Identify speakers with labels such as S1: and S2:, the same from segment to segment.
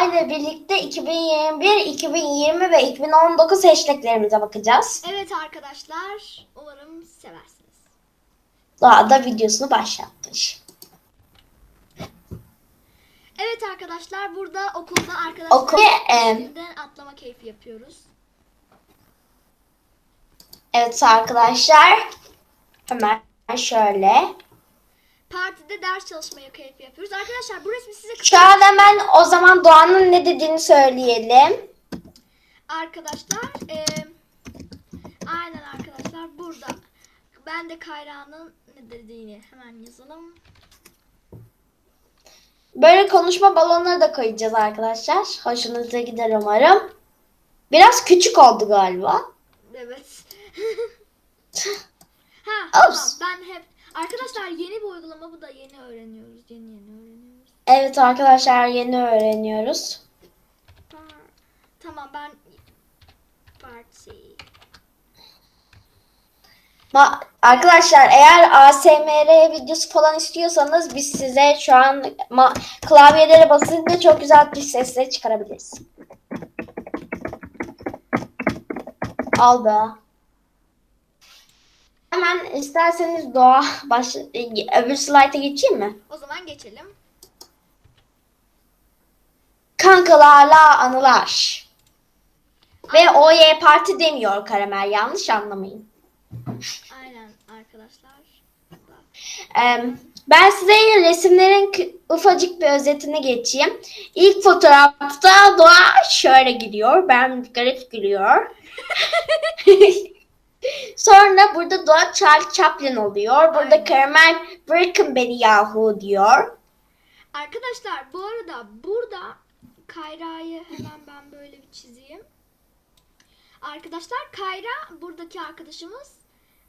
S1: Doğa ile birlikte 2021, 2020 ve 2019 hashtaglerimize bakacağız.
S2: Evet arkadaşlar, umarım seversiniz.
S1: Doğa da videosunu başlatmış.
S2: Evet arkadaşlar, burada okulda arkadaşlar
S1: Okul, e,
S2: atlama keyfi yapıyoruz.
S1: Evet arkadaşlar. Hemen şöyle.
S2: Partide ders çalışmaya keyfi yapıyoruz. Arkadaşlar bu resmi size
S1: Şu an hemen o zaman Doğan'ın ne dediğini söyleyelim.
S2: Arkadaşlar, e, aynen arkadaşlar burada. Ben de Kayra'nın ne dediğini hemen yazalım.
S1: Böyle konuşma balonları da koyacağız arkadaşlar. Hoşunuza gider umarım. Biraz küçük oldu galiba.
S2: Evet. ha, tamam. Ben hep arkadaşlar yeni bir uygulama bu da yeni öğreniyoruz. Yeni yeni öğreniyoruz.
S1: Evet arkadaşlar yeni öğreniyoruz.
S2: Par- Tamam ben parti.
S1: Ma- arkadaşlar eğer ASMR videosu falan istiyorsanız biz size şu an klavyelere basınca çok güzel bir sesleri çıkarabiliriz. Aldı. Hemen isterseniz doğa baş öbür slayta geçeyim mi?
S2: O zaman geçelim.
S1: Kankalarla anılar. Ve OY parti demiyor Karamel yanlış anlamayın.
S2: Aynen arkadaşlar.
S1: Ben size resimlerin ufacık bir özetini geçeyim. İlk fotoğrafta Doğa şöyle gülüyor. Ben garip gülüyor. Sonra burada Doğa Charles Chaplin oluyor. Burada
S2: Aynen.
S1: Caramel beni yahu diyor.
S2: Arkadaşlar bu arada burada Kayra'yı hemen ben böyle bir çizeyim. Arkadaşlar Kayra buradaki arkadaşımız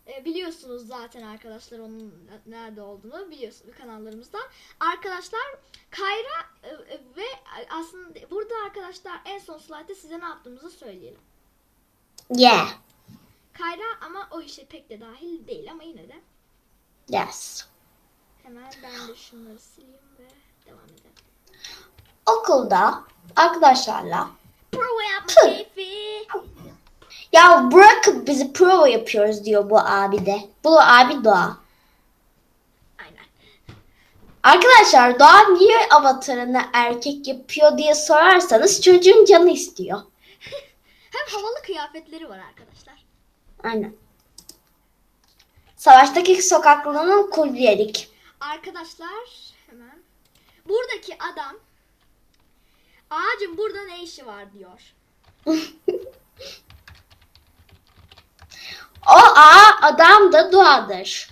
S2: E, biliyorsunuz zaten arkadaşlar onun ne- nerede olduğunu biliyorsunuz kanallarımızdan. Arkadaşlar Kayra e, e, ve aslında burada arkadaşlar en son slaytta size ne yaptığımızı söyleyelim.
S1: Yeah.
S2: Kayra ama o işe pek de dahil değil ama yine de
S1: Yes.
S2: hemen ben de şunları sileyim ve devam edelim.
S1: Okulda arkadaşlarla
S2: Prova yapma
S1: Tüh.
S2: keyfi.
S1: ya bırakın bizi prova yapıyoruz diyor bu abi de. Bu abi Doğa.
S2: Aynen.
S1: Arkadaşlar Doğa niye avatarını erkek yapıyor diye sorarsanız çocuğun canı istiyor.
S2: Hem havalı kıyafetleri var arkadaşlar.
S1: Aynen. Savaştaki sokaklının kuryelik.
S2: Arkadaşlar hemen. Buradaki adam ağacın burada ne işi var diyor.
S1: o a adam da Doğa'dır.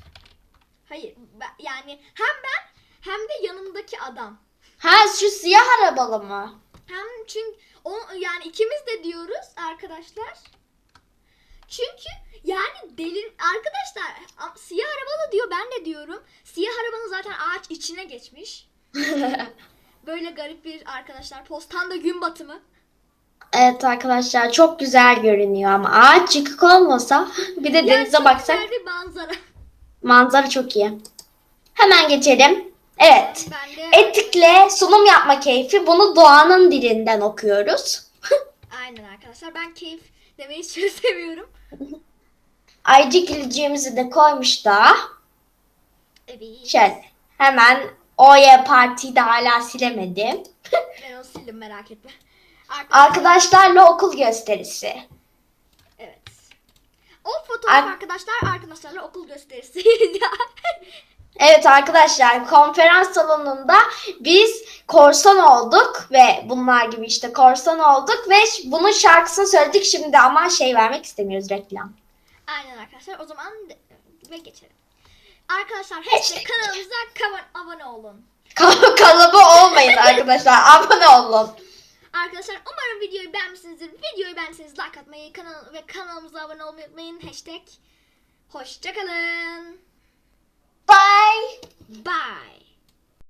S2: Hayır ben- yani hem ben hem de yanımdaki adam.
S1: Ha şu siyah arabalı mı?
S2: Hem çünkü o yani ikimiz de diyoruz arkadaşlar. Çünkü yani delin arkadaşlar siyah arabalı diyor ben de diyorum. Siyah arabanın zaten ağaç içine geçmiş. Böyle garip bir arkadaşlar postanda gün batımı.
S1: evet arkadaşlar çok güzel görünüyor ama ağaç yıkık olmasa bir de
S2: Yani
S1: denize baksak
S2: güzel bir manzara.
S1: manzara çok iyi. Hemen geçelim. Evet.
S2: De
S1: Etikle sunum yapma keyfi. Bunu Doğan'ın dilinden okuyoruz.
S2: aynen arkadaşlar ben keyif demeyi çok seviyorum.
S1: Ayrıca güleceğimizi de koymuş da.
S2: Evet.
S1: Şöyle hemen OY partiyi de hala silemedim.
S2: Ben onu sildim merak etme. Arkadaşlar,
S1: Arkadaşlarla okul gösterisi.
S2: evet. O fotoğraf
S1: Ar-
S2: arkadaşlar arkadaşlarla okul gösterisi.
S1: Evet arkadaşlar konferans salonunda biz korsan olduk ve bunlar gibi işte korsan olduk ve bunun şarkısını söyledik şimdi ama şey vermek istemiyoruz reklam.
S2: Aynen arkadaşlar o zaman ve geçelim. Arkadaşlar hashtag kanalımıza abone olun.
S1: Kal- Kalıbı olmayın arkadaşlar abone olun.
S2: Arkadaşlar umarım videoyu beğenmişsinizdir. Videoyu beğendiyseniz like atmayı kanal ve kanalımıza abone olmayı unutmayın. Hashtag hoşçakalın.
S1: Bye.
S2: Bye.